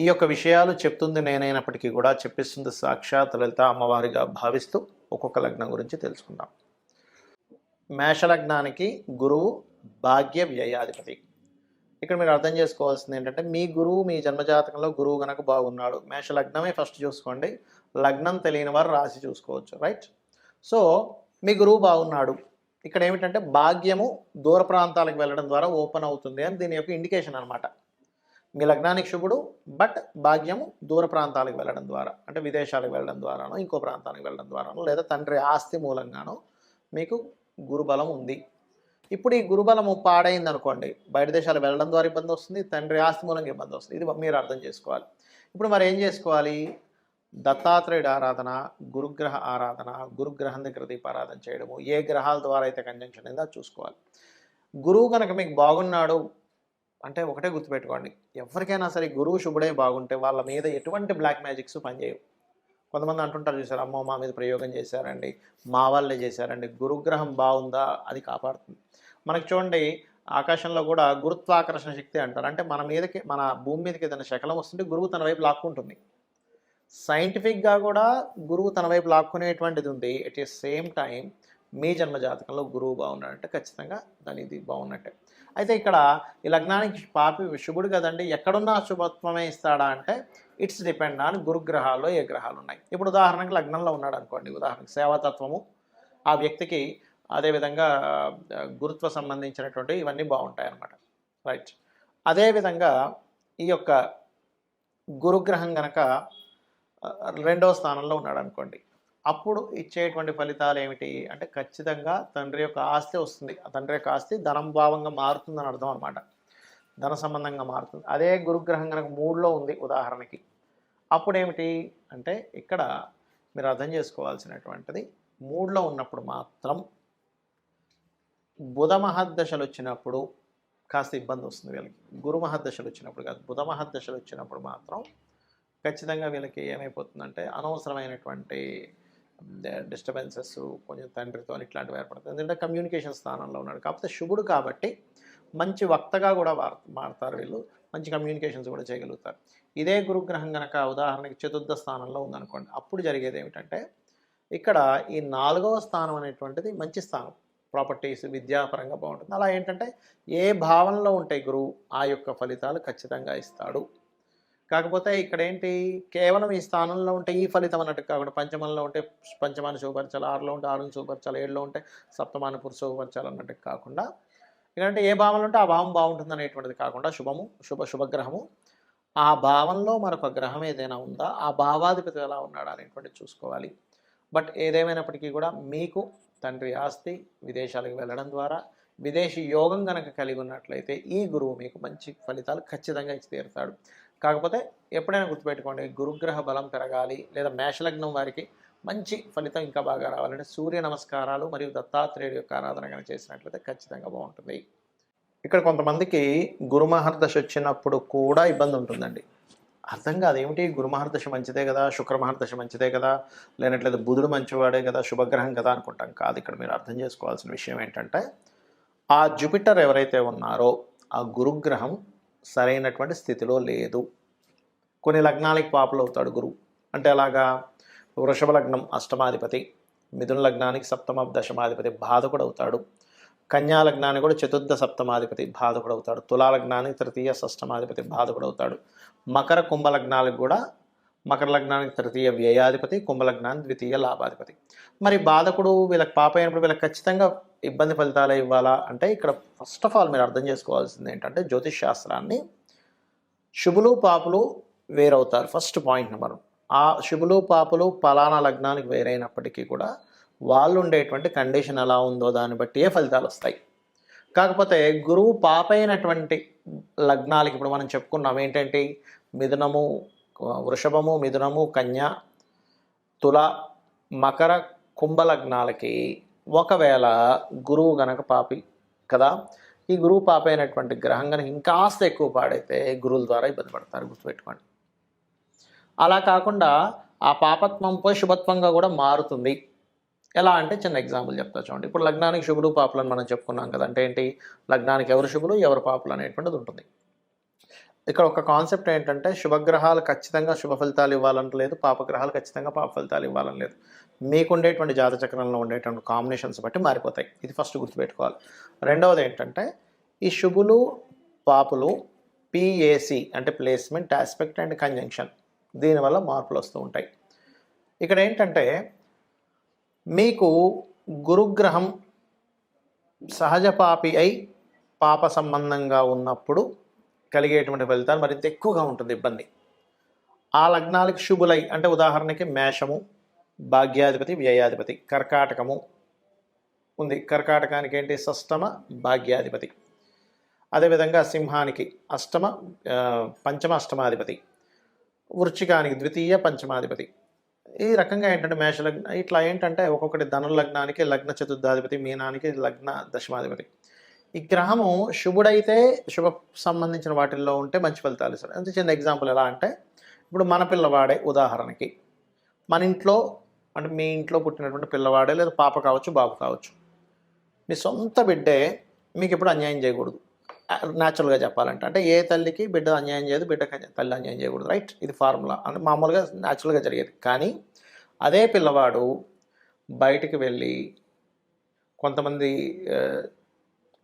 ఈ యొక్క విషయాలు చెప్తుంది నేనైనప్పటికీ కూడా చెప్పిస్తుంది సాక్షాత్ లలిత అమ్మవారిగా భావిస్తూ ఒక్కొక్క లగ్నం గురించి తెలుసుకుందాం. మేషలగ్నానికి గురువు భాగ్య వ్యయాధిపతి. ఇక్కడ మీరు అర్థం చేసుకోవాల్సింది ఏంటంటే మీ గురువు మీ జన్మజాతకంలో గురువు గనక బాగున్నాడు మేష లగ్నమే ఫస్ట్ చూసుకోండి లగ్నం తెలియని వారు రాసి చూసుకోవచ్చు రైట్? సో మీ గురువు బాగున్నాడు. ఇక్కడ ఏమిటంటే భాగ్యము దూర ప్రాంతాలకు వెళ్ళడం ద్వారా ఓపెన్ అవుతుంది అని దీని యొక్క ఇండికేషన్ అనమాట మీ లగ్నానికి శుభుడు బట్ భాగ్యము దూర ప్రాంతాలకు వెళ్ళడం ద్వారా అంటే విదేశాలకు వెళ్ళడం ద్వారానో ఇంకో ప్రాంతానికి వెళ్ళడం ద్వారానో లేదా తండ్రి ఆస్తి మూలంగానో మీకు గురుబలం ఉంది. ఇప్పుడు ఈ గురుబలము పాడైంది అనుకోండి బయట దేశాలు వెళ్ళడం ద్వారా ఇబ్బంది వస్తుంది తండ్రి ఆస్తి మూలంగా ఇబ్బంది వస్తుంది. ఇది మీరు అర్థం చేసుకోవాలి. ఇప్పుడు మరి ఏం చేసుకోవాలి? దత్తాత్రేయుడు ఆరాధన గురుగ్రహ ఆరాధన గురుగ్రహం దగ్గర దీపారాధన చేయడము ఏ గ్రహాల ద్వారా అయితే కంజంక్షన్ అయిందో చూసుకోవాలి. గురువు కనుక మీకు బాగున్నాడు అంటే ఒకటే గుర్తుపెట్టుకోండి. ఎవరికైనా సరే గురువు శుభుడే బాగుంటే వాళ్ళ మీద ఎటువంటి బ్లాక్ మ్యాజిక్స్ పనిచేయవు. కొంతమంది అంటుంటారు చూసారు అమ్మో మా మీద ప్రయోగం చేశారండి మా వాళ్ళే చేశారండి గురుగ్రహం బాగుందా అది కాపాడుతుంది. మనకి చూడండి ఆకాశంలో కూడా గురుత్వాకర్షణ శక్తి అంటారు. అంటే మన మీదకి మన భూమి మీదకి ఏదైనా శకలం వస్తుంటే గురువు తన వైపు లాక్కుంటుంది. సైంటిఫిక్గా కూడా గురువు తన వైపు లాక్కునేటువంటిది ఉంది. ఎట్ ఏ సేమ్ టైం మీ జన్మ జాతకంలో గురువు బాగున్నాడంటే ఖచ్చితంగా దాని ఇది బాగున్నట్టే. అయితే ఇక్కడ ఈ లగ్నానికి పాపి శుభుడు కదండి ఎక్కడున్నా శుభత్వమే ఇస్తాడా అంటే ఇట్స్ డిపెండ్ ఆన్ గురుగ్రహాల్లో ఏ గ్రహాలు ఉన్నాయి ఇప్పుడు ఉదాహరణకి లగ్నంలో ఉన్నాడు అనుకోండి ఉదాహరణకి సేవాతత్వము ఆ వ్యక్తికి అదేవిధంగా గురుత్వ సంబంధించినటువంటి ఇవన్నీ బాగుంటాయి అన్నమాట. రైట్. అదేవిధంగా ఈ యొక్క గురుగ్రహం గనక రెండవ స్థానంలో ఉన్నాడు అనుకోండి అప్పుడు ఇచ్చేటువంటి ఫలితాలు ఏమిటి? అంటే ఖచ్చితంగా తండ్రి యొక్క ఆస్తి వస్తుంది. ఆ తండ్రి యొక్క ఆస్తి ధనం భావంగా మారుతుందని అర్థం అనమాట ధన సంబంధంగా మారుతుంది. అదే గురుగ్రహం కనుక మూడులో ఉంది ఉదాహరణకి. అప్పుడు ఏమిటి? అంటే ఇక్కడ మీరు అర్థం చేసుకోవాల్సినటువంటిది మూడులో ఉన్నప్పుడు మాత్రం బుధ మహద్దశలు వచ్చినప్పుడు కాస్త ఇబ్బంది వస్తుంది వీళ్ళకి. గురు మహద్దశలు వచ్చినప్పుడు కాదు బుధ మహద్దశలు వచ్చినప్పుడు మాత్రం ఖచ్చితంగా వీళ్ళకి ఏమైపోతుందంటే అనవసరమైనటువంటి డిస్టర్బెన్సెస్ కొంచెం తండ్రితో ఇట్లాంటివి ఏర్పడుతుంది ఎందుకంటే కమ్యూనికేషన్ స్థానంలో ఉన్నాడు. కాకపోతే శుభుడు కాబట్టి మంచి వక్తగా కూడా వార్ మారుతారు వీళ్ళు. మంచి కమ్యూనికేషన్స్ కూడా చేయగలుగుతారు. ఇదే గురుగ్రహం కనుక ఉదాహరణకి చతుర్థ స్థానంలో ఉందనుకోండి. అప్పుడు జరిగేది ఏమిటంటే ఇక్కడ ఈ నాలుగవ స్థానం అనేటువంటిది మంచి స్థానం. ప్రాపర్టీస్ విద్యాపరంగా బాగుంటుంది. అలా ఏంటంటే ఏ భావనలో ఉంటాయి గురువు ఆ యొక్క ఫలితాలు ఖచ్చితంగా ఇస్తాడు. కాకపోతే ఇక్కడ ఏంటి కేవలం ఈ స్థానంలో ఉంటే ఈ ఫలితం అన్నట్టు కాకుండా పంచమంలో ఉంటే పంచమాన్ని శుభపరచాలి ఆరులో ఉంటే ఆరుని శుభపరచాలి ఏడులో ఉంటే సప్తమాన్ని పురుష శుభపరచాలి అన్నట్టు కాకుండా ఎందుకంటే ఏ భావనలు ఉంటే ఆ భావం బాగుంటుంది అనేటువంటిది కాకుండా శుభము శుభ శుభగ్రహము. ఆ భావంలో మరొక గ్రహం ఏదైనా ఉందా ఆ భావాధిపతి ఎలా ఉన్నాడా అనేటువంటిది చూసుకోవాలి. బట్ ఏదేమైనప్పటికీ కూడా మీకు తండ్రి ఆస్తి విదేశాలకు వెళ్ళడం ద్వారా విదేశీ యోగం కనుక కలిగి ఉన్నట్లయితే ఈ గురువు మీకు మంచి ఫలితాలు ఖచ్చితంగా ఇచ్చి తీరుతాడు. కాకపోతే ఎప్పుడైనా గుర్తుపెట్టుకోండి గురుగ్రహ బలం పెరగాలి లేదా మేషలగ్నం వారికి మంచి ఫలితం ఇంకా బాగా రావాలంటే సూర్య నమస్కారాలు మరియు దత్తాత్రేయుడు యొక్క ఆరాధన కనుక చేసినట్లయితే ఖచ్చితంగా బాగుంటుంది. ఇక్కడ కొంతమందికి గురుమహర్దశ వచ్చినప్పుడు కూడా ఇబ్బంది ఉంటుందండి. అర్థం కాదు ఏమిటి? గురుమహర్దశ మంచిదే కదా శుక్రమహర్దశ మంచిదే కదా లేనట్లయితే బుధుడు మంచివాడే కదా శుభగ్రహం కదా అనుకుంటాం. కాదు ఇక్కడ మీరు అర్థం చేసుకోవాల్సిన విషయం ఏంటంటే ఆ జూపిటర్ ఎవరైతే ఉన్నారో ఆ గురుగ్రహం సరైనటువంటి స్థితిలో లేదు. కొన్ని లగ్నాలకి పాపులు అవుతాడు గురువు అంటే అలాగా వృషభ లగ్నం అష్టమాధిపతి మిథున లగ్నానికి సప్తమ దశమాధిపతి బాధకుడు అవుతాడు. కన్యా లగ్నానికి కూడా చతుర్థ సప్తమాధిపతి బాధకుడు అవుతాడు. తులా లగ్నానికి తృతీయ షష్టమాధిపతి బాధకుడు అవుతాడు. మకర కుంభ లగ్నాలకు కూడా మకర లగ్నానికి తృతీయ వ్యయాధిపతి కుంభలగ్నానికి ద్వితీయ లాభాధిపతి. మరి బాధకుడు వీళ్ళకి పాప అయినప్పుడు వీళ్ళకి ఖచ్చితంగా ఇబ్బంది ఫలితాలు ఇవ్వాలా అంటే ఇక్కడ ఫస్ట్ ఆఫ్ ఆల్ మీరు అర్థం చేసుకోవాల్సింది ఏంటంటే జ్యోతిష్ శాస్త్రాన్ని శుభులు పాపులు వేరవుతారు. ఫస్ట్ పాయింట్ నెంబర్ ఆ శుభులు పాపులు పలానా లగ్నానికి వేరైనప్పటికీ కూడా వాళ్ళు ఉండేటువంటి కండిషన్ ఎలా ఉందో దాన్ని బట్టి ఏ ఫలితాలు వస్తాయి. కాకపోతే గురువు పాపైనటువంటి లగ్నాలకి ఇప్పుడు మనం చెప్పుకున్నాం ఏంటంటే మిథునము వృషభము మిథునము కన్య తుల మకర కుంభ లగ్నాలకి ఒకవేళ గురువు గనక పాపి కదా ఈ గురువు పాపైనటువంటి గ్రహం కనుక ఇంకాస్త ఎక్కువ పాడైతే గురువుల ద్వారా ఇబ్బంది పడతారు గుర్తుపెట్టుకోండి. అలా కాకుండా ఆ పాపత్వం పోయి శుభత్వంగా కూడా మారుతుంది. ఎలా అంటే చిన్న ఎగ్జాంపుల్ చెప్తా చూడండి. ఇప్పుడు లగ్నానికి శుభుడు పాపులు అని మనం చెప్పుకున్నాం కదా అంటే ఏంటి? లగ్నానికి ఎవరు శుభులు? ఎవరు పాపులు అనేటువంటిది ఉంటుంది. ఇక్కడ ఒక కాన్సెప్ట్ ఏంటంటే శుభగ్రహాలు ఖచ్చితంగా శుభ ఫలితాలు ఇవ్వాలని లేదు పాపగ్రహాలు ఖచ్చితంగా పాప ఫలితాలు ఇవ్వాలని లేదు. మీకుండేటువంటి జాత చక్రంలో ఉండేటువంటి కాంబినేషన్స్ బట్టి మారిపోతాయి. ఇది ఫస్ట్ గుర్తుపెట్టుకోవాలి. రెండవది ఏంటంటే ఈ శుభులు పాపులు పిఏసి అంటే ప్లేస్మెంట్ ఆస్పెక్ట్ అండ్ కంజంక్షన్ దీనివల్ల మార్పులు వస్తూ ఉంటాయి. ఇక్కడ ఏంటంటే మీకు గురుగ్రహం సహజ పాపి అయి పాప సంబంధంగా ఉన్నప్పుడు కలిగేటువంటి ఫలితాలు మరింత ఎక్కువగా ఉంటుంది ఇబ్బంది. ఆ లగ్నాలకు శుభులై అంటే ఉదాహరణకి మేషము భాగ్యాధిపతి వ్యయాధిపతి కర్కాటకము ఉంది. కర్కాటకానికి ఏంటి? షష్టమ భాగ్యాధిపతి. అదేవిధంగా సింహానికి అష్టమ పంచమ అష్టమాధిపతి. వృచ్చికానికి ద్వితీయ పంచమాధిపతి. ఈ రకంగా ఏంటంటే మేష లగ్న ఇట్లా ఏంటంటే ఒక్కొక్కటి ధను లగ్నానికి లగ్న చతుర్థాధిపతి మీనానికి లగ్న దశమాధిపతి. ఈ గ్రహము శుభుడైతే శుభ సంబంధించిన వాటిల్లో ఉంటే మంచి ఫలితాలు ఇస్తాడు. అంటే చిన్న ఎగ్జాంపుల్ ఎలా అంటే ఇప్పుడు మన పిల్లవాడే ఉదాహరణకి మన ఇంట్లో అంటే మీ ఇంట్లో పుట్టినటువంటి పిల్లవాడే లేదా పాప కావచ్చు బాబు కావచ్చు మీ సొంత బిడ్డే మీకు ఎప్పుడు అన్యాయం చేయకూడదు. న్యాచురల్గా చెప్పాలంటే అంటే ఏ తల్లికి బిడ్డ అన్యాయం చేయదు బిడ్డకి తల్లి అన్యాయం చేయకూడదు రైట్ ఇది ఫార్ములా అంటే మామూలుగా న్యాచురల్గా జరిగేది. కానీ అదే పిల్లవాడు బయటికి వెళ్ళి కొంతమంది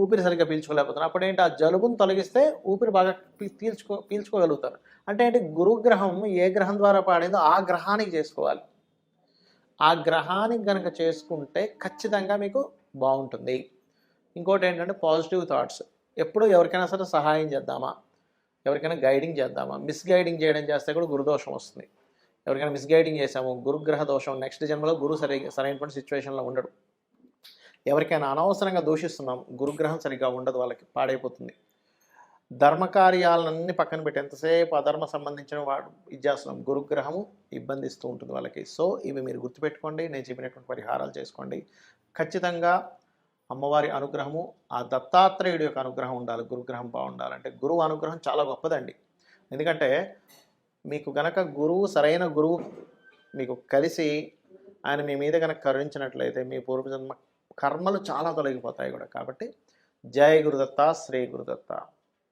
ఊపిరి సరిగ్గా పీల్చుకోలేకపోతున్నారు. అప్పుడు ఏంటి ఆ జలుబును తొలగిస్తే ఊపిరి బాగా పీల్చుకో పీల్చుకోగలుగుతారు. అంటే ఏంటి? గురుగ్రహం ఏ గ్రహం ద్వారా పాడిందో ఆ గ్రహానికి చేసుకోవాలి. ఆ గ్రహానికి కనుక చేసుకుంటే ఖచ్చితంగా మీకు బాగుంటుంది. ఇంకోటి ఏంటంటే పాజిటివ్ థాట్స్. ఎప్పుడు ఎవరికైనా సరే సహాయం చేద్దామా? ఎవరికైనా గైడింగ్ చేద్దామా? మిస్గైడింగ్ చేయడం చేస్తే కూడా గురుదోషం వస్తుంది. ఎవరికైనా మిస్గైడింగ్ చేసాము గురుగ్రహ దోషం నెక్స్ట్ జన్మలో గురువు సరి సరైనటువంటి సిచ్యువేషన్లో ఉండడు. ఎవరికైనా అనవసరంగా దూషిస్తున్నాం గురుగ్రహం సరిగ్గా ఉండదు వాళ్ళకి పాడైపోతుంది. ధర్మకార్యాలన్నీ పక్కన పెట్టి ఎంతసేపు అధర్మ సంబంధించిన వాడు ఇచ్చేస్తున్నాం గురుగ్రహము ఇబ్బందిస్తూ ఉంటుంది వాళ్ళకి. సో ఇవి మీరు గుర్తుపెట్టుకోండి నేను చెప్పినటువంటి పరిహారాలు చేసుకోండి. ఖచ్చితంగా అమ్మవారి అనుగ్రహము ఆ దత్తాత్రేయుడి యొక్క అనుగ్రహం ఉండాలి గురుగ్రహం బాగుండాలంటే గురువు అనుగ్రహం చాలా గొప్పదండి. ఎందుకంటే మీకు గనక గురువు సరైన గురువు మీకు కలిసి ఆయన మీ మీద కనుక కరుణించినట్లయితే మీ పూర్వజన్మ కర్మలు చాలా తొలగిపోతాయి కూడా. కాబట్టి జయ గురుదత్త శ్రీ గురుదత్త.